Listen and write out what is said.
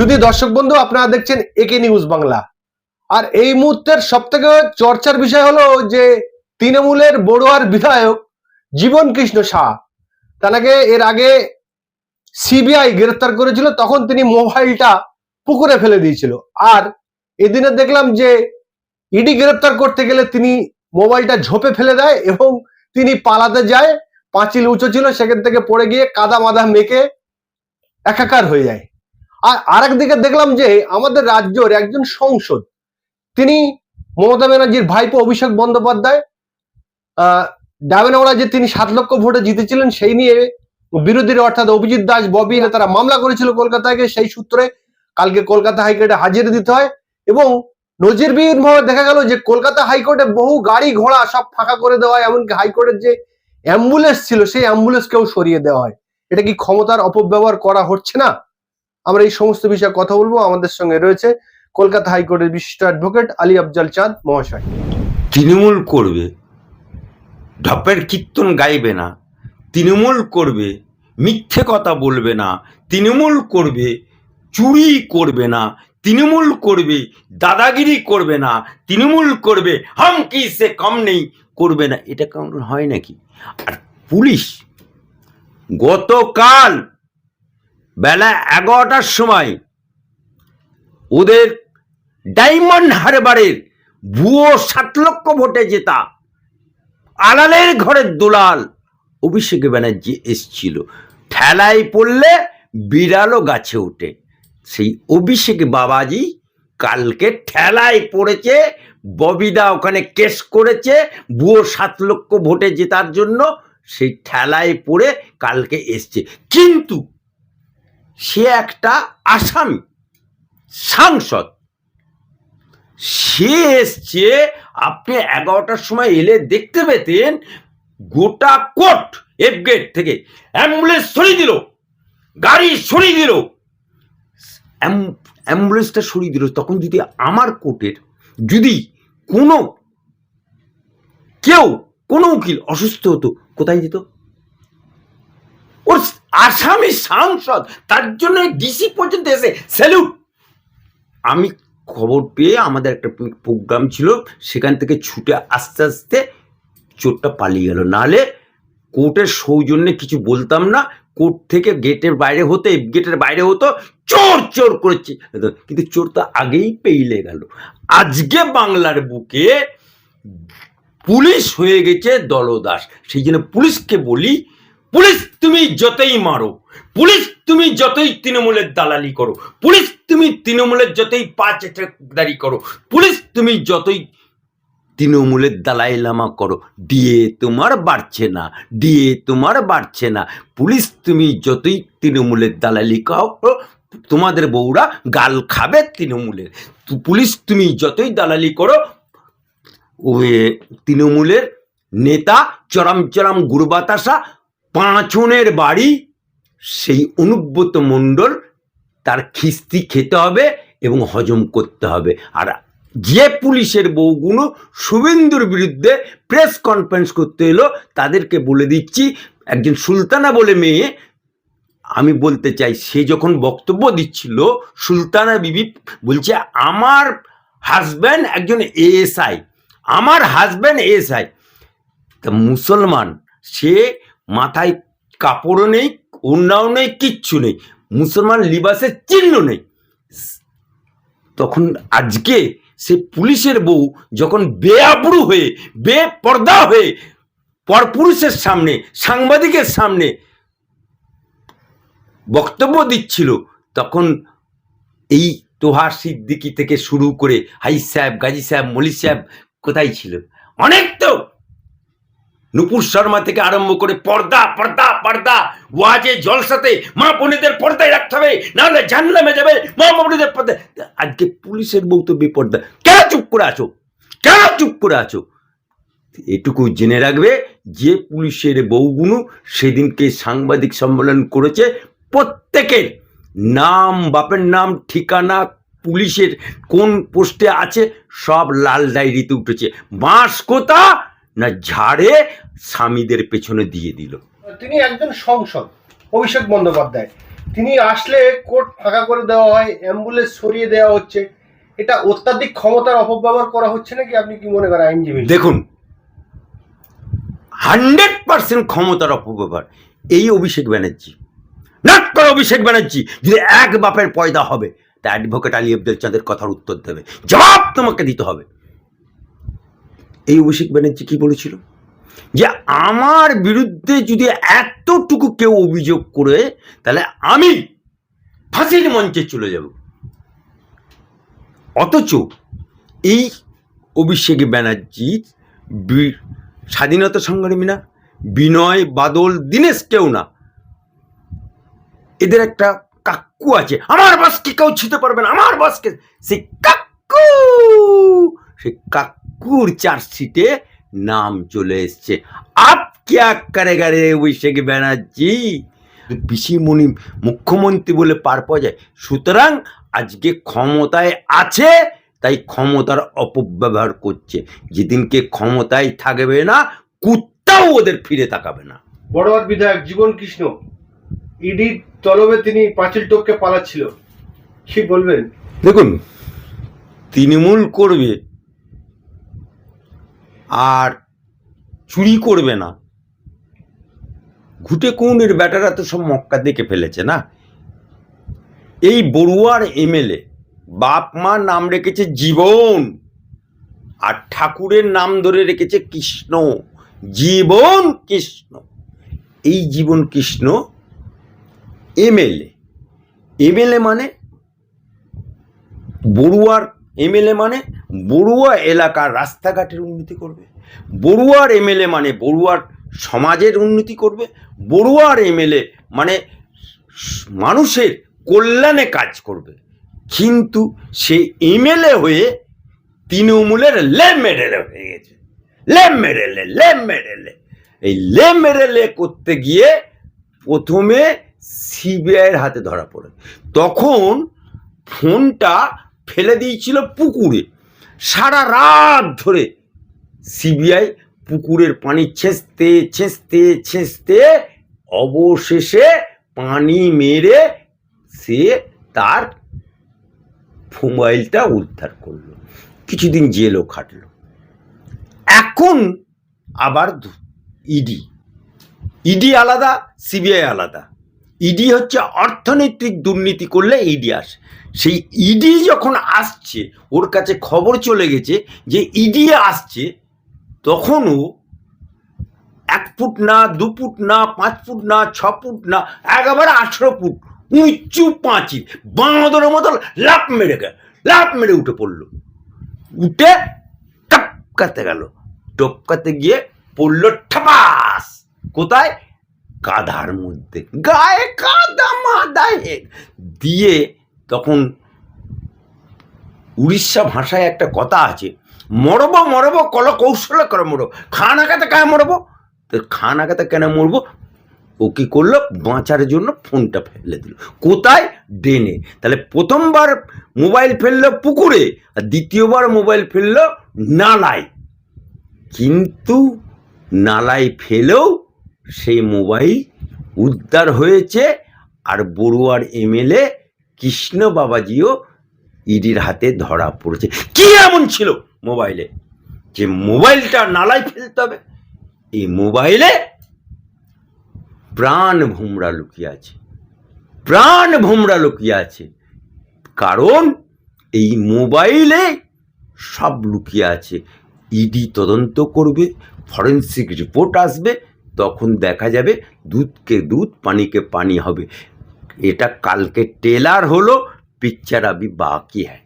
শুধু দর্শক বন্ধু, আপনারা দেখছেন একে নিউজ বাংলা। আর এই মুহূর্তের সব থেকে চর্চার বিষয় হলো যে তৃণমূলের বড়ুয়ার বিধায়ক জীবন কৃষ্ণ শাহ। তাকে এর আগে সিবিআই গ্রেফতার করেছিল, তখন তিনি মোবাইলটা পুকুরে ফেলে দিয়েছিল। আর এদিনে দেখলাম যে ইডি গ্রেফতার করতে গেলে তিনি মোবাইলটা ঝোপে ফেলে দেয় এবং তিনি পালাতে যায়, পাঁচিল উঁচু ছিল, সেখান থেকে পড়ে গিয়ে কাদা মাদা মেখে একাকার হয়ে যায়। আর আরেকদিকে দেখলাম যে আমাদের রাজ্যের একজন সংসদ, তিনি মমতা ব্যানার্জির ভাইপো অভিষেক বন্দ্যোপাধ্যায়, আহ ডাবেনওড়া যে তিনি সাত লক্ষ ভোটে জিতেছিলেন, সেই নিয়ে বিরোধীরা অর্থাৎ অভিজিৎ দাস, ববি তারা মামলা করেছিল কলকাতাকে, সেই সূত্রে কালকে কলকাতা হাইকোর্টে হাজির দিতে হয় এবং নজিরবিহীন ভাবে দেখা গেল যে কলকাতা হাইকোর্টে বহু গাড়ি ঘোড়া সব ফাঁকা করে দেওয়া হয়, এমনকি হাইকোর্টের যে অ্যাম্বুলেন্স ছিল, সেই অ্যাম্বুলেন্সকেও সরিয়ে দেওয়া হয়। এটা কি ক্ষমতার অপব্যবহার করা হচ্ছে না? আমরা এই সমস্ত বিষয়ে কথা বলব। আমাদের সঙ্গে রয়েছে কলকাতা হাইকোর্টের বিশিষ্ট অ্যাডভোকেট আলী আফজাল চাঁদ মহাশয়। তৃণমূল করবে, ঢপের কীর্তন গাইবে না, তৃণমূল করবে, মিথ্যে কথা বলবে না, তৃণমূল করবে, চুরি করবে না, তৃণমূল করবে, দাদাগিরি করবে না, তৃণমূল করবে হাম কি সে কম নেই, করবে না। এটা কেমন হয় নাকি? আর পুলিশ গতকাল বেলা এগারোটার সময় ওদের ডায়মন্ড হারবারের ভুয়ো সাত লক্ষ ভোটে জেতা আলালের ঘরের দুলাল অভিষেক ব্যানার্জি এসছিল। ঠেলায় পড়লে বিড়ালও গাছে ওঠে। সেই অভিষেক বাবাজি কালকে ঠেলায় পড়েছে, ববিদা ওখানে কেস করেছে, ভুয়ো সাত লক্ষ ভোটে জেতার জন্য। সেই ঠেলায় পড়ে কালকে এসছে। কিন্তু সে একটা আসামি, সাংসদ। সে এসছে, আপনি এগারোটার সময় এলে দেখতে পেতেন, গোটা কোট এফ গেট থেকে অ্যাম্বুলেন্স সরিয়ে দিল, গাড়ি সরিয়ে দিল। অ্যাম- অ্যাম্বুলেন্সটা সরিয়ে দিল, তখন যদি আমার কোর্টের যদি কোনো, কেউ কোনো উকিল অসুস্থ হতো, কোথায় যেত? ওর আসামি সাংসদ, তার জন্য ডিসি পর্যন্ত এসে স্যালুট আমি খবর পেয়ে আমাদের একটা প্রোগ্রাম ছিল, সেখান থেকে ছুটে আস্তে আস্তে চোরটা পালিয়ে গেল। নাহলে কোর্টের সৌজন্যে কিছু বলতাম না, কোর্ট থেকে গেটের বাইরে হতো, গেটের বাইরে হতো, চোর চোর করেছে। কিন্তু চোর তো আগেই পেইলে গেল। আজকে বাংলার বুকে পুলিশ হয়ে গেছে দলদাস। সেই জন্য পুলিশকে বলি পুলিশ তুমি যতই মারো, পুলিশ তুমি যতই তৃণমূলের দালালি করো, পুলিশ তুমি তৃণমূলের যতই পাঁচ দাঁড়ি করো, পুলিশ তুমি যতই তৃণমূলের দালাই লামা করো, ডিএ তোমার বাড়ছে না, ডিএ তোমার বাড়ছে না, পুলিশ তুমি যতই তৃণমূলের দালালি করো, তোমাদের বউরা গাল খাবে তৃণমূলের। পুলিশ তুমি যতই দালালি করো তৃণমূলের নেতা চরম চরম গুরবাতাসা পাঁচনের বাড়ি, সেই অনুব্রত মণ্ডল তার খিস্তি খেতে হবে এবং হজম করতে হবে। আর যে পুলিশের বউগুলো শুভেন্দুর বিরুদ্ধে প্রেস কনফারেন্স করতে এলো, তাদেরকে বলে দিচ্ছি, একজন সুলতানা বলে মেয়ে, আমি বলতে চাই, সে যখন বক্তব্য দিচ্ছিল, সুলতানা বিবি বলছে, আমার হাজব্যান্ড একজন এএসআই আমার হাজব্যান্ড এএসআই তা মুসলমান, সে মাথায় কাপড়ও নেই, ওড়নাও নেই, কিচ্ছু নেই। মুসলমান লিবাসের চিহ্ন নেই। তখন আজকে সে পুলিশের বউ যখন বেআবরু হয়ে, বেপর্দা হয়ে পরপুরুষের সামনে, সাংবাদিকের সামনে বক্তব্য দিচ্ছিল, তখন এই তোহার সিদ্দিকি থেকে শুরু করে হাই সাহেব, গাজী সাহেব, মলি সাহেব কোথায় ছিল? অনেক তো! নুপুর শর্মা থেকে আরম্ভ করে পর্দা পর্দা পর্দা। ওয়াজে, জলসাতে মা বোনেদের পর্দায় রাখতে হবে, নাহলে জানলামে যাবে মা বোনেদের পর্দা। আজকে পুলিশের বউ তো বেপর্দা কেন চুপ করে আছো? কেন চুপ করে আছো? এটুকু জেনে রাখবে যে পুলিশের বউগুলো সেদিনকে সাংবাদিক সম্মেলন করেছে প্রত্যেকের নাম, বাপের নাম, ঠিকানা, পুলিশের কোন পোস্টে আছে, সব লাল ডায়েরিতে উঠেছে। বাঁশ কোথা না ঝাড়ে স্বামীদের পেছনে দিয়ে দিল। তিনি একজন সংসদ অভিষেক বন্দ্যোপাধ্যায়। তিনি আসলে কোর্ট ফাঁকা করে দেওয়া হয় অ্যাম্বুলেন্স সরিয়ে দেওয়া হচ্ছে। এটা অত্যাধিক ক্ষমতার অপব্যবহার করা হচ্ছে নাকি? আপনি কি মনে করেন আইনজীবী? দেখুন হান্ড্রেড পার্সেন্ট ক্ষমতার অপব্যবহার এই অভিষেক ব্যানার্জি। নাট করে অভিষেক ব্যানার্জি যদি এক বাপের পয়দা হবে তা অ্যাডভোকেট আলী আব্দুল চাঁদের কথার উত্তর দেবে। জবাব তোমাকে দিতে হবে। এই অভিষেক ব্যানার্জি কি বলেছিল? যে আমার বিরুদ্ধে যদি এতটুকু কেউ অভিযোগ করে, তাহলে আমি ফাঁসির মঞ্চে চলে যাব। অথচ এই অভিষেক ব্যানার্জি বি- স্বাধীনতা সংগ্রামী না, বিনয় বাদল, দীনেশ কেউ না। এদের একটা কাক্কু আছে। আমার বাসকে কেউ ছুতে পারবে না। আমার বাসকে সেই কাক্কু সেই কাক্কুর চার্জশিটে নাম চলে এসছে। আপ ক্যা করেগা রে অভিষেক ব্যানার্জি? পিসিমণি মুখ্যমন্ত্রী বলে পার পাওয়া যায়। সুতরাং আজকে ক্ষমতায় আছে তাই ক্ষমতার অপব্যবহার করছে। যেদিনকে ক্ষমতায় থাকবে না কুত্তাও ওদের ফিরে তাকাবে না। বড়বার বিধায়ক জীবন কৃষ্ণ ইডির তলবে তিনি পাঁচিল টপকে পালাচ্ছিল। কি বলবেন? দেখুন তৃণমূল করবে আর চুরি করবে না। ঘুটে কৌনের ব্যাটারা তো সব মক্কা দেখে ফেলেছে না? এই বড়ুয়ার এমএলএ বাপ মা নাম রেখেছে জীবন আর ঠাকুরের নাম ধরে রেখেছে কৃষ্ণ। জীবন কৃষ্ণ। এই জীবন কৃষ্ণ এমএলএ। এমএলএ মানে বড়ুয়ার এমএলএ মানে বড়ুয়া এলাকার রাস্তাঘাটের উন্নতি করবে। বড়ুয়ার এমএলএ মানে বড়ুয়ার সমাজের উন্নতি করবে। বড়ুয়ার এমএলএ মানে মানুষের কল্যাণে কাজ করবে। কিন্তু সে এমএলএ হয়ে তৃণমূলের লে মেরেলে হয়ে গেছে। লে মেরেলে লে মেরেলে এই লে মেরেলে করতে গিয়ে প্রথমে সিবিআইয়ের হাতে ধরা পড়ে। তখন ফোনটা ফেলে দিয়েছিল পুকুরে। সারা রাত ধরে সিবিআই পুকুরের পানি ছেঁচতে ছেঁচতে ছেঁচতে অবশেষে পানি মেরে সে তার মোবাইলটা উদ্ধার করল। কিছুদিন জেলও খাটলো। এখন আবার ইডি। ইডি আলাদা, সিবিআই আলাদা। ইডি হচ্ছে অর্থনৈতিক দুর্নীতি করলে ইডি আসে। সেই ইডি যখন আসছে, ওর কাছে খবর চলে গেছে যে ইডি আসছে তখনও এক ফুট না, দু ফুট না, পাঁচ ফুট না, ছ ফুট না, একেবারে আঠেরো ফুট উঁচু পাঁচি বাঁদরের মতো লাফ মেরে গেল, লাফ মেরে উঠে পড়ল। উঠে টপকাতে গেল, টপকাতে গিয়ে পড়ল ঠাপাস। কোথায়? কাদার মধ্যে, গায়ে কাদা মাদায় দিয়ে তখন উড়িষ্যা ভাষায় একটা কথা আছে, মরব মরব, কল কৌশলে করে মরব। খানাকাতে কায় মরব? তো খানাকাতে কেন মরবো? ও কি করল? বাঁচার জন্য ফোনটা ফেলে দিল। কোথায়? ডেনে তাহলে প্রথমবার মোবাইল ফেলল পুকুরে, আর দ্বিতীয়বার মোবাইল ফেলল নালায়। কিন্তু নালায় ফেলেও সেই মোবাইল উদ্ধার হয়েছে আর বড়ুয়ার এমএলএ কৃষ্ণ বাবাজিও ইডির হাতে ধরা পড়েছে। কি এমন ছিল মোবাইলে? যে মোবাইলটা নালায় ফেলতে হবে। এই মোবাইলে প্রাণ ভোমরা লুকিয়ে আছে। প্রাণ ভোমরা লুকিয়ে আছে। কারণ এই মোবাইলে সব লুকিয়ে আছে। ইডি তদন্ত করবে, ফরেন্সিক রিপোর্ট আসবে তখন দেখা যাবে দুধকে দুধ, পানিকে পানি হবে। এটা কালকে টেলার হলো, পিকচার আবি বাকি হ্যায়।